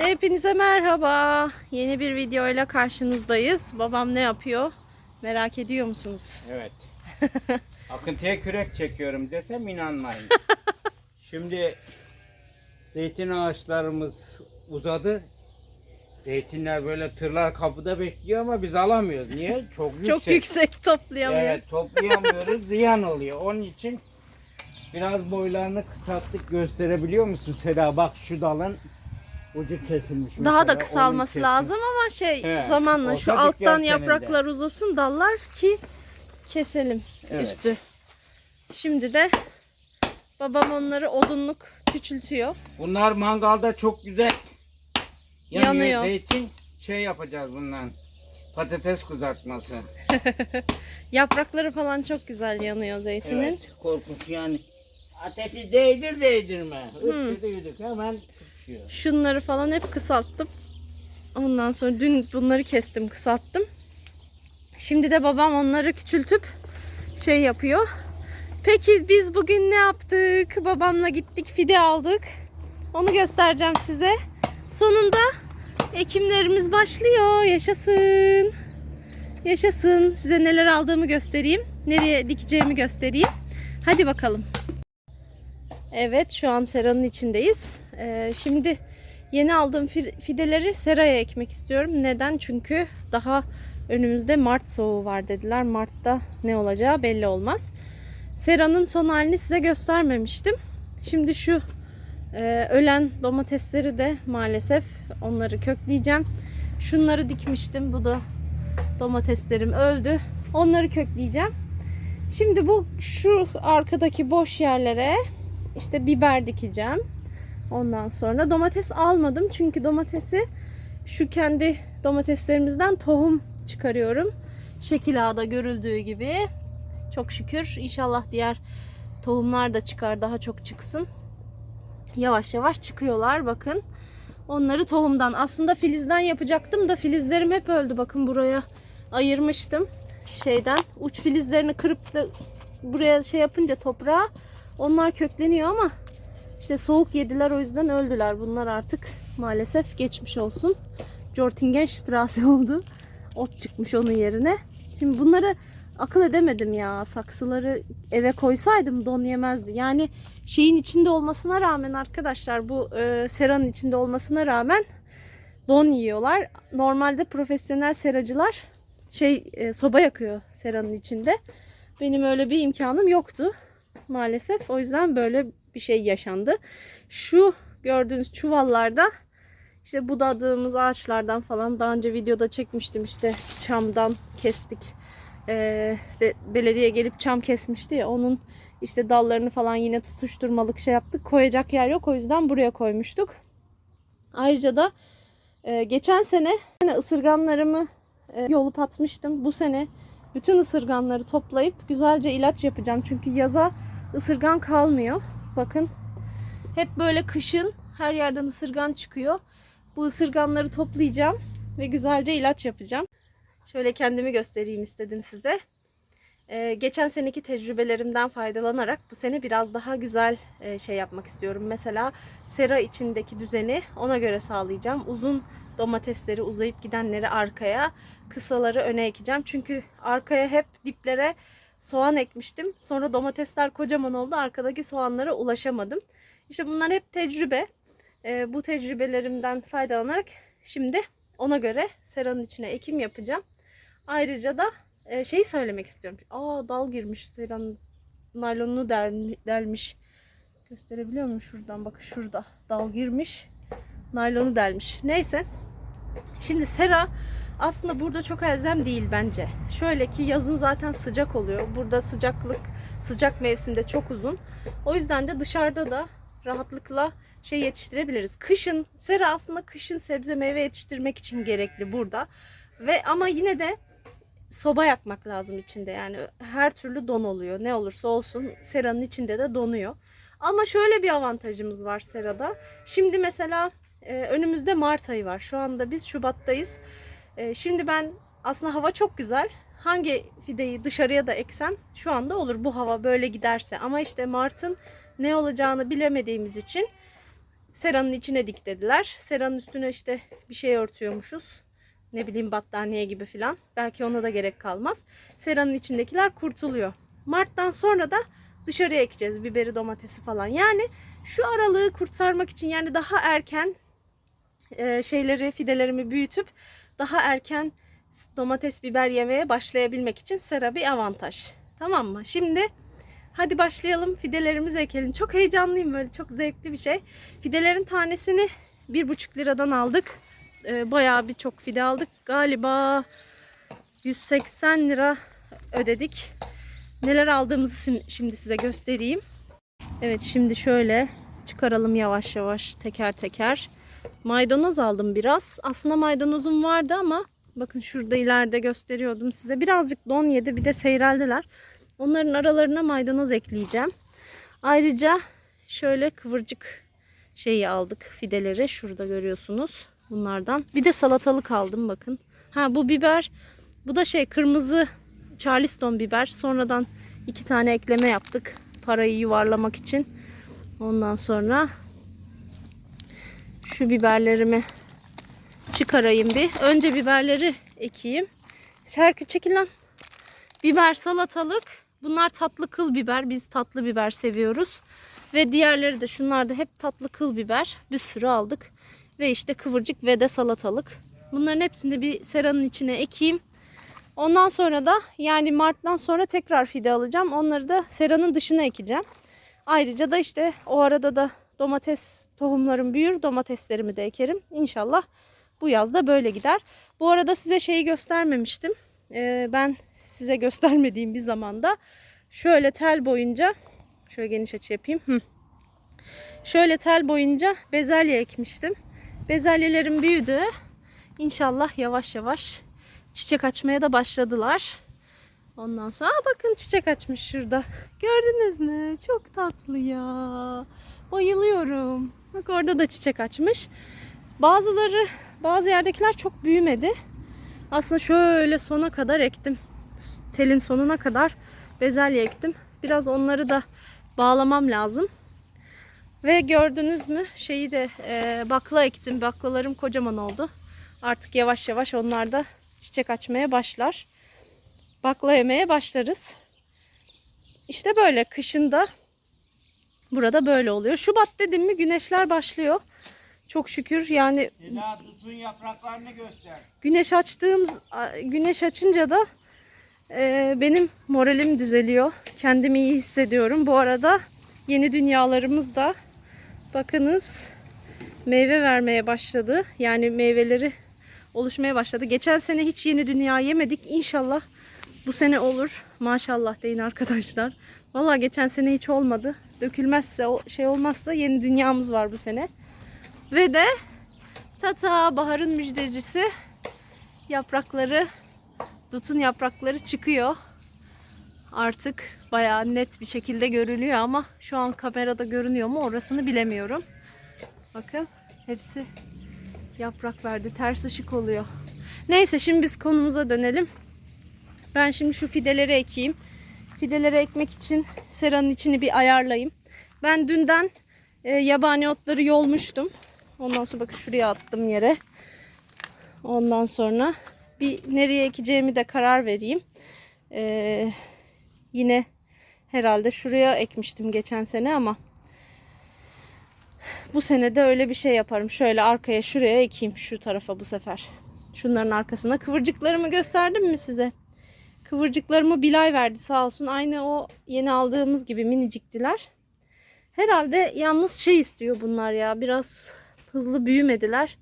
Hepinize merhaba. Yeni bir videoyla karşınızdayız. Babam ne yapıyor? Merak ediyor musunuz? Evet. Akıntıya kürek çekiyorum desem inanmayın. Şimdi zeytin ağaçlarımız uzadı. Zeytinler böyle tırlar kapıda bekliyor ama biz alamıyoruz. Niye? Çok yüksek. Çok yüksek toplayamıyor. Evet toplayamıyoruz. ziyan oluyor. Onun için biraz boylarını kısalttık. Gösterebiliyor musun Seda? Bak şu dalın ucu kesilmiş. Daha mesela, da kısalması lazım ama şey He, zamanla şu alttan yapraklar uzasın dallar ki keselim Evet. üstü. Şimdi de babam onları odunluk küçültüyor. Bunlar mangalda çok güzel yanıyor. Yanıyor. Zeytin şey yapacağız bundan. Patates kızartması. Yaprakları falan çok güzel yanıyor zeytinin. Evet, korkunç yani. Ateşi değdir değdirme. Hmm. Üstü hemen tutuşuyor. Şunları falan hep kısalttım. Ondan sonra dün bunları kestim, kısalttım. Şimdi de babam onları küçültüp şey yapıyor. Peki biz bugün ne yaptık? Babamla gittik, fide aldık. Onu göstereceğim size. Sonunda ekimlerimiz başlıyor. Yaşasın. Yaşasın. Size neler aldığımı göstereyim. Nereye dikeceğimi göstereyim. Hadi bakalım. Evet şu an seranın içindeyiz. Ee, şimdi yeni aldığım fi- fideleri seraya ekmek istiyorum. Neden? Çünkü daha önümüzde Mart soğuğu var dediler. Mart'ta ne olacağı belli olmaz. Seranın son halini size göstermemiştim. Şimdi şu e, ölen domatesleri de maalesef onları kökleyeceğim. Şunları dikmiştim. Bu da domateslerim öldü. Onları kökleyeceğim. Şimdi bu şu arkadaki boş yerlere işte biber dikeceğim. Ondan sonra domates almadım çünkü domatesi şu kendi domateslerimizden tohum çıkarıyorum. Şekil ağda görüldüğü gibi. Çok şükür inşallah diğer tohumlar da çıkar daha çok çıksın. Yavaş yavaş çıkıyorlar bakın. Onları tohumdan aslında filizden yapacaktım da filizlerim hep öldü. Bakın buraya ayırmıştım şeyden. Uç filizlerini kırıp da buraya şey yapınca toprağa onlar kökleniyor ama işte soğuk yediler o yüzden öldüler. Bunlar artık maalesef geçmiş olsun. Jortingenstrasse oldu. Ot çıkmış onun yerine. Şimdi bunları akıl edemedim ya. Saksıları eve koysaydım don yemezdi. Yani şeyin içinde olmasına rağmen arkadaşlar bu e, seranın içinde olmasına rağmen don yiyorlar. Normalde profesyonel seracılar şey e, soba yakıyor seranın içinde. Benim öyle bir imkanım yoktu maalesef. O yüzden böyle bir şey yaşandı. Şu gördüğünüz çuvallarda işte budadığımız ağaçlardan falan daha önce videoda çekmiştim işte çamdan kestik. Ee, de, belediye gelip çam kesmişti ya onun işte dallarını falan yine tutuşturmalık şey yaptık. Koyacak yer yok o yüzden buraya koymuştuk. Ayrıca da e, geçen sene hani ısırganlarımı e, yolup atmıştım. Bu sene bütün ısırganları toplayıp güzelce ilaç yapacağım. Çünkü yaza ısırgan kalmıyor. Bakın hep böyle kışın her yerden ısırgan çıkıyor. Bu ısırganları toplayacağım ve güzelce ilaç yapacağım. Şöyle kendimi göstereyim istedim size. Ee, geçen seneki tecrübelerimden faydalanarak bu sene biraz daha güzel e, şey yapmak istiyorum. Mesela sera içindeki düzeni ona göre sağlayacağım. Uzun domatesleri uzayıp gidenleri arkaya, kısaları öne ekeceğim. Çünkü arkaya hep diplere soğan ekmiştim. Sonra domatesler kocaman oldu. Arkadaki soğanlara ulaşamadım. İşte bunlar hep tecrübe. Ee, bu tecrübelerimden faydalanarak şimdi ona göre seranın içine ekim yapacağım. Ayrıca da e, şeyi söylemek istiyorum. Aa dal girmiş seranın naylonunu del- delmiş. Gösterebiliyor muyum şuradan? Bakın şurada dal girmiş. Naylonu delmiş. Neyse. Şimdi sera aslında burada çok elzem değil bence. Şöyle ki yazın zaten sıcak oluyor. Burada sıcaklık sıcak mevsimde çok uzun. O yüzden de dışarıda da rahatlıkla şey yetiştirebiliriz. Kışın sera aslında kışın sebze meyve yetiştirmek için gerekli burada. Ve ama yine de soba yakmak lazım içinde. Yani her türlü don oluyor. Ne olursa olsun seranın içinde de donuyor. Ama şöyle bir avantajımız var serada. Şimdi mesela e, önümüzde Mart ayı var. Şu anda biz Şubat'tayız. E, şimdi ben aslında hava çok güzel. Hangi fideyi dışarıya da eksem şu anda olur bu hava böyle giderse. Ama işte Mart'ın ne olacağını bilemediğimiz için seranın içine dik dediler. Seranın üstüne işte bir şey örtüyormuşuz. Ne bileyim battaniye gibi filan. Belki ona da gerek kalmaz. Seranın içindekiler kurtuluyor. Mart'tan sonra da dışarıya ekeceğiz biberi, domatesi falan. Yani şu aralığı kurtarmak için yani daha erken e, şeyleri, fidelerimi büyütüp daha erken domates, biber yemeye başlayabilmek için sera bir avantaj. Tamam mı? Şimdi hadi başlayalım. Fidelerimizi ekelim. Çok heyecanlıyım böyle. Çok zevkli bir şey. Fidelerin tanesini bir buçuk liradan aldık. E, bayağı bir çok fide aldık. Galiba 180 lira ödedik. Neler aldığımızı şimdi size göstereyim. Evet şimdi şöyle çıkaralım yavaş yavaş teker teker. Maydanoz aldım biraz. Aslında maydanozum vardı ama bakın şurada ileride gösteriyordum size. Birazcık don yedi bir de seyreldiler. Onların aralarına maydanoz ekleyeceğim. Ayrıca şöyle kıvırcık şeyi aldık fideleri. Şurada görüyorsunuz bunlardan. Bir de salatalık aldım bakın. Ha bu biber bu da şey kırmızı Charleston biber. Sonradan iki tane ekleme yaptık. Parayı yuvarlamak için. Ondan sonra şu biberlerimi çıkarayım bir. Önce biberleri ekeyim. Şarkı çekil lan. Biber, salatalık. Bunlar tatlı kıl biber. Biz tatlı biber seviyoruz. Ve diğerleri de şunlar da hep tatlı kıl biber. Bir sürü aldık. Ve işte kıvırcık ve de salatalık. Bunların hepsini bir seranın içine ekeyim. Ondan sonra da yani Mart'tan sonra tekrar fide alacağım. Onları da seranın dışına ekeceğim. Ayrıca da işte o arada da domates tohumlarım büyür. Domateslerimi de ekerim. İnşallah bu yaz da böyle gider. Bu arada size şeyi göstermemiştim. Ee, ben size göstermediğim bir zamanda şöyle tel boyunca şöyle geniş açı yapayım. Hı. Şöyle tel boyunca bezelye ekmiştim. Bezelyelerim büyüdü. İnşallah yavaş yavaş çiçek açmaya da başladılar. Ondan sonra Aa, bakın çiçek açmış şurada. Gördünüz mü? Çok tatlı ya. Bayılıyorum. Bak orada da çiçek açmış. Bazıları bazı yerdekiler çok büyümedi. Aslında şöyle sona kadar ektim. Telin sonuna kadar bezelye ektim. Biraz onları da bağlamam lazım. Ve gördünüz mü şeyi de e, bakla ektim. Baklalarım kocaman oldu. Artık yavaş yavaş onlar da çiçek açmaya başlar. Bakla yemeye başlarız. İşte böyle kışında burada böyle oluyor. Şubat dedim mi güneşler başlıyor. Çok şükür yani Eda tutun yapraklarını göster. güneş açtığım güneş açınca da e, benim moralim düzeliyor. Kendimi iyi hissediyorum. Bu arada yeni dünyalarımız da bakınız meyve vermeye başladı. Yani meyveleri oluşmaya başladı. Geçen sene hiç yeni dünya yemedik. İnşallah bu sene olur. Maşallah deyin arkadaşlar. Vallahi geçen sene hiç olmadı. Dökülmezse, şey olmazsa yeni dünyamız var bu sene. Ve de tata baharın müjdecisi yaprakları, dutun yaprakları çıkıyor. Artık bayağı net bir şekilde görülüyor ama şu an kamerada görünüyor mu orasını bilemiyorum. Bakın hepsi yaprak verdi. Ters ışık oluyor. Neyse şimdi biz konumuza dönelim. Ben şimdi şu fideleri ekeyim. Fideleri ekmek için seranın içini bir ayarlayayım. Ben dünden e, yabani otları yolmuştum. Ondan sonra bak şuraya attım yere. Ondan sonra bir nereye ekeceğimi de karar vereyim. Ee, yine herhalde şuraya ekmiştim geçen sene ama bu sene de öyle bir şey yaparım. Şöyle arkaya şuraya ekeyim şu tarafa bu sefer. Şunların arkasına kıvırcıklarımı gösterdim mi size? Kıvırcıklarımı Bilay verdi sağ olsun. Aynı o yeni aldığımız gibi miniciktiler. Herhalde yalnız şey istiyor bunlar ya. Biraz hızlı büyümediler.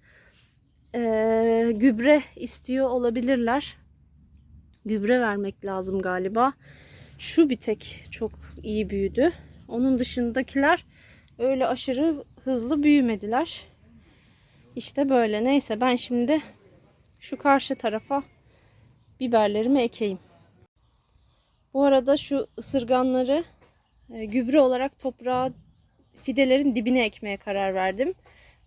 Ee, gübre istiyor olabilirler. Gübre vermek lazım galiba. Şu bir tek çok iyi büyüdü. Onun dışındakiler öyle aşırı hızlı büyümediler. İşte böyle. Neyse ben şimdi şu karşı tarafa biberlerimi ekeyim. Bu arada şu ısırganları e, gübre olarak toprağa fidelerin dibine ekmeye karar verdim.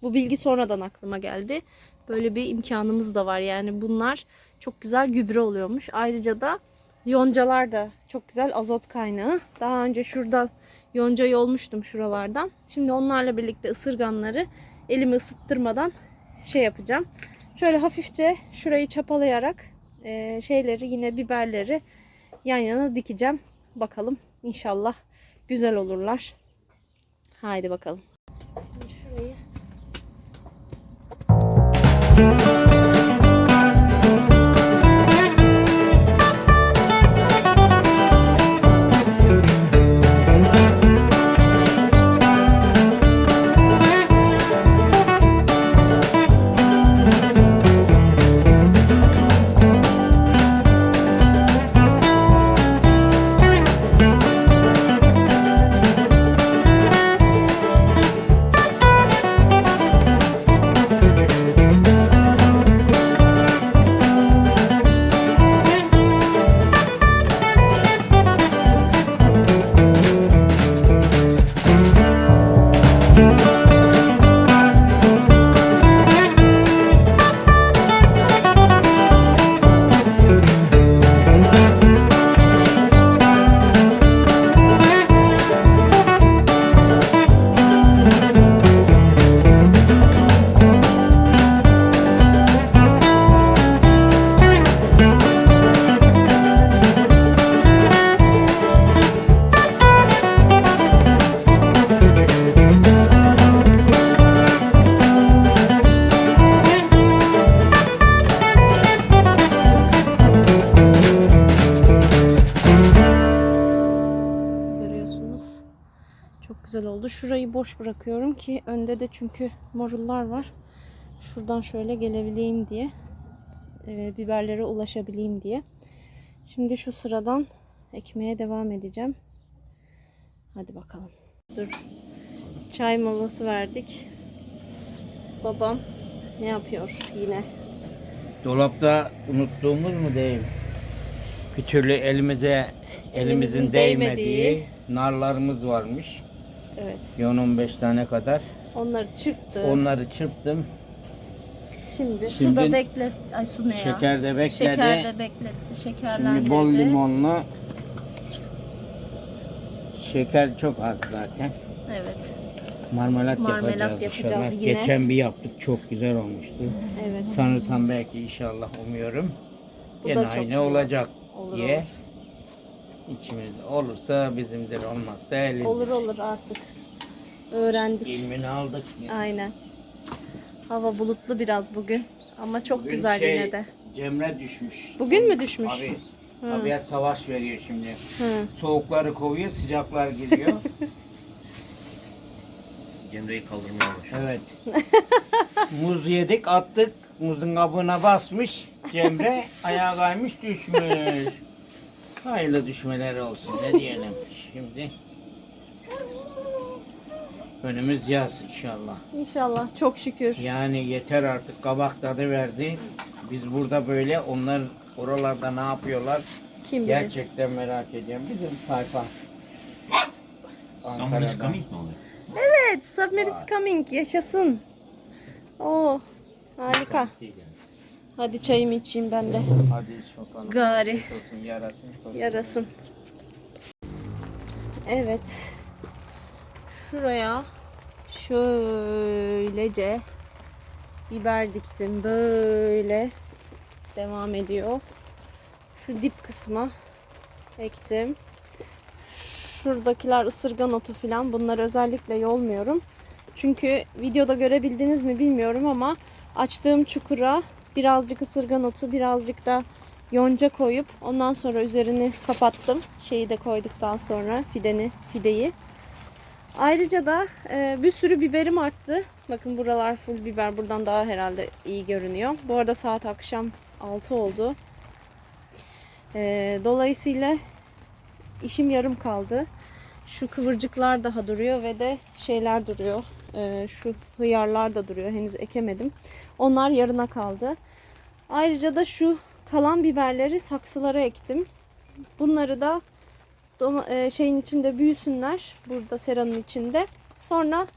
Bu bilgi sonradan aklıma geldi. Böyle bir imkanımız da var. Yani bunlar çok güzel gübre oluyormuş. Ayrıca da yoncalar da çok güzel azot kaynağı. Daha önce şuradan yonca yolmuştum şuralardan. Şimdi onlarla birlikte ısırganları elimi ısıttırmadan şey yapacağım. Şöyle hafifçe şurayı çapalayarak e, şeyleri yine biberleri yan yana dikeceğim. Bakalım inşallah güzel olurlar. Haydi bakalım. Şurayı güzel oldu. Şurayı boş bırakıyorum ki önde de çünkü marullar var. Şuradan şöyle gelebileyim diye. e, biberlere ulaşabileyim diye. Şimdi şu sıradan ekmeğe devam edeceğim. Hadi bakalım. Dur. Çay molası verdik. Babam ne yapıyor yine? Dolapta unuttuğumuz mu değil? Bir türlü elimize elimizin, Elimizin değmediği, değmediği. narlarımız varmış. Evet. 10-15 tane kadar. Onları çırptı. Onları çırptım. Şimdi, Şimdi suda beklet. Ay su ne ya? Şeker de bekledi. Şeker de bekletti. Şekerlendirdi. Şimdi bol limonlu. Şeker çok az zaten. Evet. Marmelat, Marmelat yapacağız, yapacağız inşallah. yine. Geçen bir yaptık çok güzel olmuştu. Evet. Sanırsam belki inşallah umuyorum. Bu Yine aynı güzel. olacak Olur diye. olur. İçimiz olursa bizimdir olmazsa elindir. Olur olur artık. Öğrendik. İlmini aldık. ya. Aynen. Hava bulutlu biraz bugün. Ama çok Bugün güzel şey, yine de. Cemre düşmüş. Bugün mü düşmüş? Abi, Hı. tabiat savaş veriyor şimdi. Hı. Soğukları kovuyor, sıcaklar giriyor. Cemre'yi kaldırmaya başladı. evet. Muz yedik, attık. Muzun kabuğuna basmış. Cemre ayağa kaymış, düşmüş. Hayırlı düşmeler olsun. Ne diyelim şimdi. Önümüz yaz inşallah. İnşallah. Çok şükür. Yani yeter artık kabak tadı verdi. Biz burada böyle onlar oralarda ne yapıyorlar? Kim bilir? Gerçekten merak ediyorum. Bizim tayfa. Somebody's Ankara'dan. coming mi oluyor? Evet. Summer is coming. Yaşasın. Oo. Harika. Hadi çayımı içeyim ben de. Hadi iç bakalım. Gari. Olsun, yarasın. olsun. Yarasın. Evet. Şuraya şöylece biber diktim. Böyle devam ediyor. Şu dip kısma ektim. Şuradakiler ısırgan otu falan. Bunları özellikle yolmuyorum. Çünkü videoda görebildiniz mi bilmiyorum ama açtığım çukura birazcık ısırgan otu, birazcık da yonca koyup ondan sonra üzerini kapattım. Şeyi de koyduktan sonra fideni, fideyi. Ayrıca da e, bir sürü biberim arttı. Bakın buralar full biber. Buradan daha herhalde iyi görünüyor. Bu arada saat akşam 6 oldu. E, dolayısıyla işim yarım kaldı. Şu kıvırcıklar daha duruyor ve de şeyler duruyor. E, şu hıyarlar da duruyor. Henüz ekemedim. Onlar yarına kaldı. Ayrıca da şu kalan biberleri saksılara ektim. Bunları da e, şeyin içinde büyüsünler. Burada seranın içinde. Sonra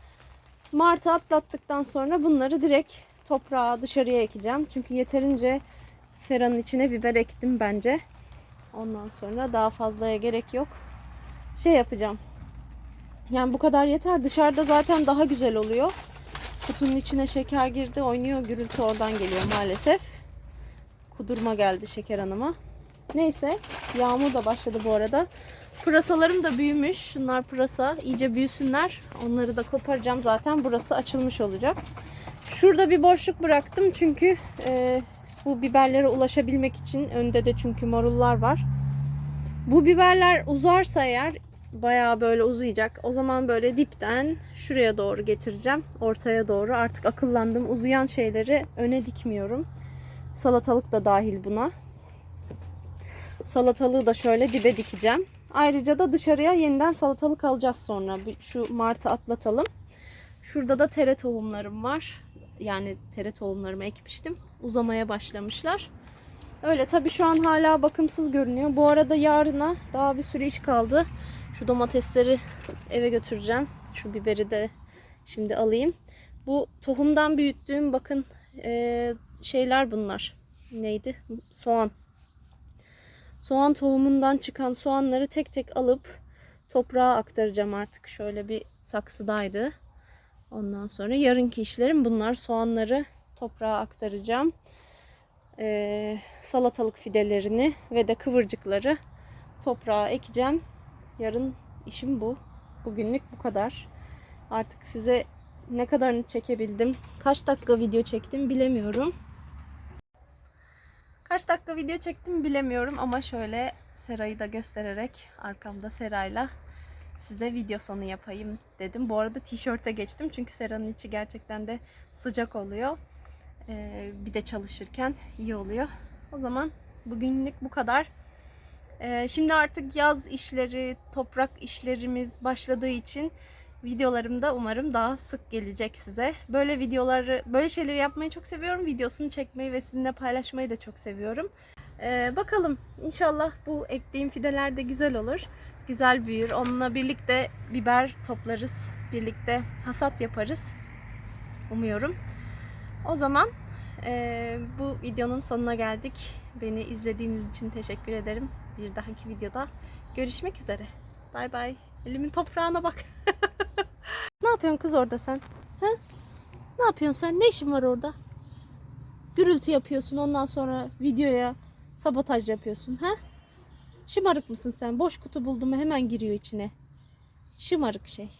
Mart'ı atlattıktan sonra bunları direkt toprağa dışarıya ekeceğim. Çünkü yeterince seranın içine biber ektim bence. Ondan sonra daha fazlaya gerek yok. Şey yapacağım. Yani bu kadar yeter. Dışarıda zaten daha güzel oluyor. Kutunun içine şeker girdi, oynuyor. Gürültü oradan geliyor maalesef. Kudurma geldi Şeker Hanım'a. Neyse, yağmur da başladı bu arada. Pırasalarım da büyümüş. Şunlar pırasa. iyice büyüsünler. Onları da koparacağım zaten. Burası açılmış olacak. Şurada bir boşluk bıraktım çünkü e, bu biberlere ulaşabilmek için önde de çünkü marullar var. Bu biberler uzarsa eğer bayağı böyle uzayacak. O zaman böyle dipten şuraya doğru getireceğim. Ortaya doğru. Artık akıllandım. Uzayan şeyleri öne dikmiyorum. Salatalık da dahil buna. Salatalığı da şöyle dibe dikeceğim. Ayrıca da dışarıya yeniden salatalık alacağız sonra. Şu Mart'ı atlatalım. Şurada da tere tohumlarım var. Yani tere tohumlarımı ekmiştim. Uzamaya başlamışlar. Öyle tabii şu an hala bakımsız görünüyor. Bu arada yarına daha bir sürü iş kaldı. Şu domatesleri eve götüreceğim. Şu biberi de şimdi alayım. Bu tohumdan büyüttüğüm bakın eee, şeyler bunlar. Neydi? Soğan. Soğan tohumundan çıkan soğanları tek tek alıp toprağa aktaracağım artık. Şöyle bir saksıdaydı. Ondan sonra yarınki işlerim bunlar. Soğanları toprağa aktaracağım. Ee, salatalık fidelerini ve de kıvırcıkları toprağa ekeceğim. Yarın işim bu. Bugünlük bu kadar. Artık size ne kadarını çekebildim, kaç dakika video çektim bilemiyorum. Kaç dakika video çektim bilemiyorum ama şöyle Seray'ı da göstererek arkamda Seray'la size video sonu yapayım dedim. Bu arada tişörte geçtim çünkü Sera'nın içi gerçekten de sıcak oluyor. Ee, bir de çalışırken iyi oluyor. O zaman bugünlük bu kadar. Ee, şimdi artık yaz işleri, toprak işlerimiz başladığı için videolarım da umarım daha sık gelecek size. Böyle videoları, böyle şeyleri yapmayı çok seviyorum. Videosunu çekmeyi ve sizinle paylaşmayı da çok seviyorum. Ee, bakalım inşallah bu ektiğim fideler de güzel olur. Güzel büyür. Onunla birlikte biber toplarız. Birlikte hasat yaparız. Umuyorum. O zaman eee, bu videonun sonuna geldik. Beni izlediğiniz için teşekkür ederim. Bir dahaki videoda görüşmek üzere. Bay bay. Elimin toprağına bak. ne yapıyorsun kız orada sen? He? Ne yapıyorsun sen? Ne işin var orada? Gürültü yapıyorsun ondan sonra videoya sabotaj yapıyorsun. He? Şımarık mısın sen? Boş kutu buldum hemen giriyor içine. Şımarık şey.